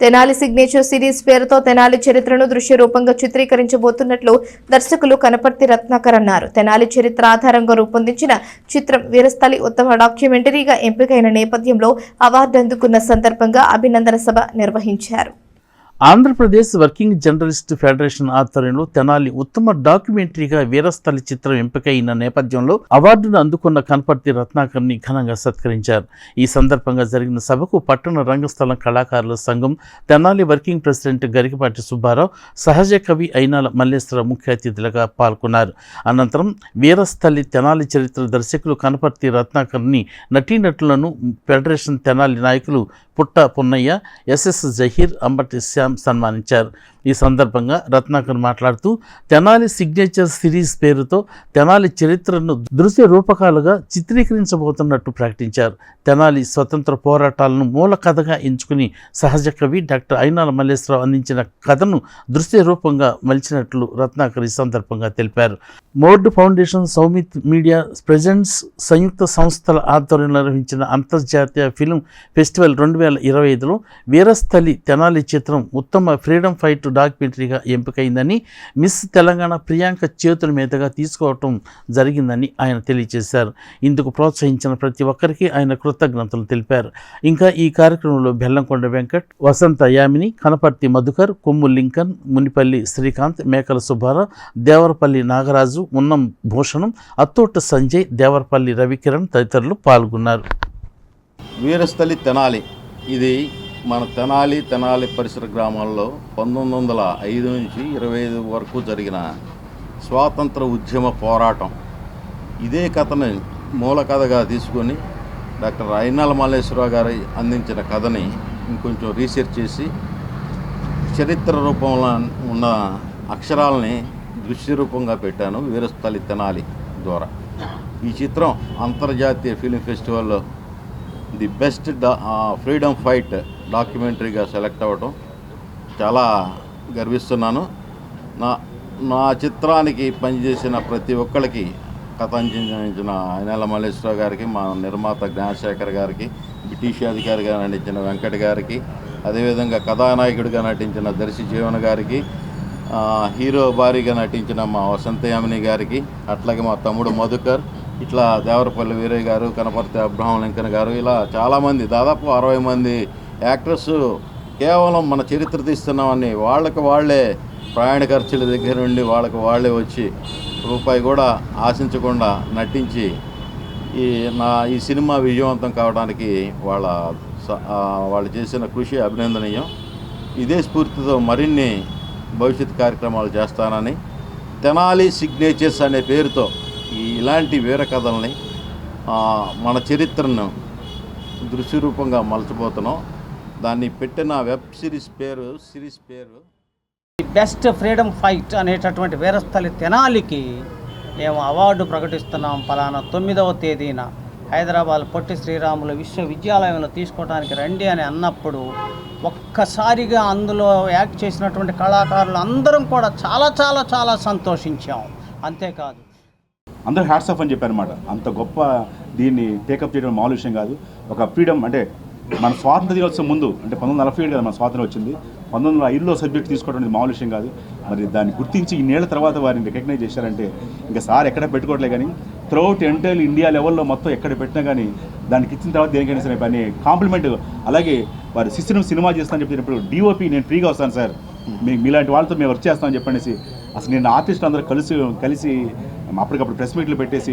Tenali signature series పేరుతో తెనాలి చరిత్రను దృశ్య రూపంగా చిత్రీకరించబోతున్నట్లు దర్శకులు కనపర్తి రత్నాకర్ అన్నారు. తెనాలి చరిత్ర ఆధారంగా రూపొందించిన చిత్రం వీరస్థలి ఉత్తమ డాక్యుమెంటరీగా ఎంపికైన నేపథ్యంలో అవార్డు అందుకున్న సందర్భంగా అభినందన సభ నిర్వహించారు. ఆంధ్రప్రదేశ్ వర్కింగ్ జర్నలిస్ట్ ఫెడరేషన్ ఆధ్వర్యంలో తెనాలి ఉత్తమ డాక్యుమెంటరీగా వీరస్థలి చిత్రం ఎంపికైన నేపథ్యంలో అవార్డును అందుకున్న కనపర్తి రత్నాకర్ని ఘనంగా సత్కరించారు. ఈ సందర్భంగా జరిగిన సభకు పట్టణ రంగస్థలం కళాకారుల సంఘం తెనాలి వర్కింగ్ ప్రెసిడెంట్ గరికపాటి సుబ్బారావు సహజ కవి అయినాల మల్లేశ్వర ముఖ్య అతిథులుగా పాల్గొన్నారు. అనంతరం వీరస్థలి తెనాలి చరిత్ర దర్శకులు కనపర్తి రత్నాకర్ని నటీనటులను ఫెడరేషన్ తెనాలి నాయకులు పుట్ట పున్నయ్య ఎస్ఎస్ జహీర్ అంబటి శ్యామ్ సన్మానించారు. ఈ సందర్భంగా రత్నాకర్ మాట్లాడుతూ తెనాలి సిగ్నేచర్ సిరీస్ పేరుతో తెనాలి చరిత్రను దృశ్య రూపకాలుగా చిత్రీకరించబోతున్నట్టు ప్రకటించారు. తెనాలి స్వతంత్ర పోరాటాలను మూల కథగా ఎంచుకుని సహజ కవి డాక్టర్ అయినాల మల్లేశ్వరరావు అందించిన కథను దృశ్య రూపంగా మలిచినట్లు రత్నాకర్ ఈ సందర్భంగా తెలిపారు. మోర్డ్ ఫౌండేషన్ సౌమిత్ మీడియా ప్రజెంట్స్ సంయుక్త సంస్థల ఆధ్వర్యంలో నిర్వహించిన అంతర్జాతీయ ఫిల్మ్ ఫెస్టివల్ రెండు వేల ఇరవై ఐదులో వీరస్థలి తెనాలి చిత్రం ఉత్తమ ఫ్రీడమ్ ఫైట్ డాక్యుమెంటరీగా ఎంపికైందని మిస్ తెలంగాణ ప్రియాంక చేతుల మీదుగా తీసుకోవటం జరిగిందని ఆయన తెలియజేశారు. ఇందుకు ప్రోత్సహించిన ప్రతి ఒక్కరికి ఆయన కృతజ్ఞతలు తెలిపారు. ఇంకా ఈ కార్యక్రమంలో బెల్లంకొండ వెంకట్ వసంత యామిని కనపర్తి మధుకర్ కొమ్ము లింకన్ మునిపల్లి శ్రీకాంత్ మేకల సుబ్బారావు దేవరపల్లి నాగరాజు ఉన్నం భూషణం అత్తోట సంజయ్ దేవరపల్లి రవికిరణ్ తదితరులు పాల్గొన్నారు. వీరస్థలి తెనాలి. ఇది మన తెనాలి తెనాలి పరిసర గ్రామాల్లో పంతొమ్మిది వందల ఐదు నుంచి ఇరవై ఐదు వరకు జరిగిన స్వాతంత్ర ఉద్యమ పోరాటం. ఇదే కథని మూల కథగా తీసుకొని డాక్టర్ అయినాల మల్లేశ్వరరావు గారు అందించిన కథని ఇంకొంచెం రీసెర్చ్ చేసి చరిత్ర రూపంలో ఉన్న అక్షరాలని దృశ్య రూపంగా పెట్టాను వీరస్థలి తెనాలి ద్వారా. ఈ చిత్రం అంతర్జాతీయ ఫిలిం ఫెస్టివల్లో ది బెస్ట్ ఫ్రీడమ్ ఫైట్ డాక్యుమెంటరీగా సెలెక్ట్ అవ్వటం చాలా గర్విస్తున్నాను. నా నా చిత్రానికి పనిచేసిన ప్రతి ఒక్కరికి కథ అందించిన అయినాల మల్లేశ్వరరావు గారికి మా నిర్మాత జ్ఞానశేఖర్ గారికి బ్రిటిష్ అధికారిగా నటించిన వెంకట్ గారికి అదేవిధంగా కథానాయకుడిగా నటించిన దర్శి జీవన్ గారికి హీరో భారీగా నటించిన మా వసంతయామిని గారికి అట్లాగే మా తమ్ముడు మధుకర్ ఇట్లా దేవరపల్లి వీరయ్య గారు కనపర్తి అబ్రహం లింకన్ గారు ఇలా చాలామంది దాదాపు అరవై మంది యాక్టర్స్ కేవలం మన చరిత్ర తీస్తున్నామని వాళ్ళకి వాళ్ళే ప్రయాణ ఖర్చుల దగ్గర నుండి వాళ్ళకి వాళ్ళే వచ్చి రూపాయి కూడా ఆశించకుండా నటించి ఈ నా ఈ సినిమా విజయవంతం కావడానికి వాళ్ళ స- వాళ్ళు చేసిన కృషి అభినందనీయం. ఇదే స్ఫూర్తితో మరిన్ని భవిష్యత్ కార్యక్రమాలు చేస్తానని తెనాలి సిగ్నేచర్స్ అనే పేరుతో ఈ ఇలాంటి వీర కథల్ని మన చరిత్రను దృశ్యరూపంగా మలచబోతున్నాం. దాన్ని పెట్టిన వెబ్ సిరీస్ పేరు సిరీస్ పేరు. బెస్ట్ ఫ్రీడమ్ ఫైట్ అనేటటువంటి వీరస్థలి తెనాలికి మేము అవార్డు ప్రకటిస్తున్నాం పలానా తొమ్మిదవ తేదీన. హైదరాబాద్ పొట్టి శ్రీరాములు విశ్వవిద్యాలయంలో తీసుకోవడానికి రండి అని అన్నప్పుడు ఒక్కసారిగా అందులో యాక్ట్ చేసినటువంటి కళాకారులు అందరం కూడా చాలా చాలా చాలా సంతోషించాం. అంతేకాదు. అందరూ హ్యాట్స్ ఆఫ్ అని చెప్పారు అనమాట అంత గొప్ప దీన్ని టేకప్ చేయడం మామూలు విషయం కాదు. ఒక ఫ్రీడమ్ అంటే మన స్వాతంత్ర దినోత్సవం ముందు అంటే పంతొమ్మిది నలభై ఏడు కదా మన స్వాతంత్రం వచ్చింది పంతొమ్మిది వందల ఐదులో సబ్జెక్ట్ తీసుకోవడం అనేది మామూలు విషయం కాదు. మరి దాన్ని గుర్తించి ఈ తర్వాత వారిని రికగ్నైజ్ చేశారంటే ఇంకా సార్ ఎక్కడ పెట్టుకోవట్లే కానీ త్రూఅవుట్ ఎంటైర్ ఇండియా లెవెల్లో మొత్తం ఎక్కడ పెట్టినా కానీ దానికి ఇచ్చిన తర్వాత దేనికైనా సరే పని కాంప్లిమెంట్ అలాగే వారి సిస్టమ్ సినిమా చేస్తానని చెప్పినప్పుడు డిఓపి నేను ఫ్రీగా వస్తాను సార్. మీ మీలాంటి వాళ్ళతో మేము వర్క్ చేస్తామని చెప్పనేసి అసలు నేను ఆర్టిస్ట్ అందరూ కలిసి కలిసి అప్పటికప్పుడు ప్రెస్ మీట్లు పెట్టేసి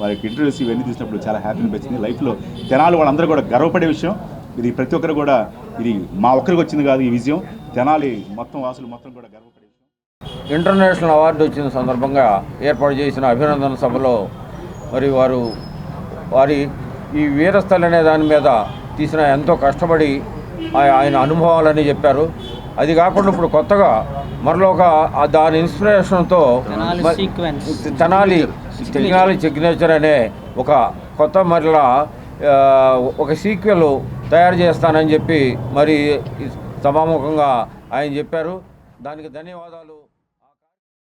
వారికి ఇంటర్వ్యూస్ ఇవన్నీ తీసినప్పుడు చాలా హ్యాపీ అనిపించింది. లైఫ్లో జనాలు వాళ్ళందరూ కూడా గర్వపడే విషయం. ఇది ప్రతి ఒక్కరు కూడా ఇది మా ఒక్కరికి వచ్చింది కాదు ఈ విజయం. తెనాలి మొత్తం వాసులు మొత్తం కూడా గర్వపడే విషయం ఇంటర్నేషనల్ అవార్డు వచ్చిన సందర్భంగా ఏర్పాటు చేసిన అభినందన సభలో మరి వారు వారి ఈ వీరస్థలి అనే దాని మీద తీసిన ఎంతో కష్టపడి ఆయ- ఆయన అనుభవాలని చెప్పారు. అది కాకుండా ఇప్పుడు కొత్తగా మరలో ఒక ఆ దాని ఇన్స్పిరేషన్తో తెనాలి. తెనాలి తెనాలి సిగ్నేచర్ అనే ఒక కొత్త మరలా ఒక సీక్వెల్ తయారు చేస్తానని చెప్పి మరి సభాముఖంగా ఆయన చెప్పారు. దానికి ధన్యవాదాలు.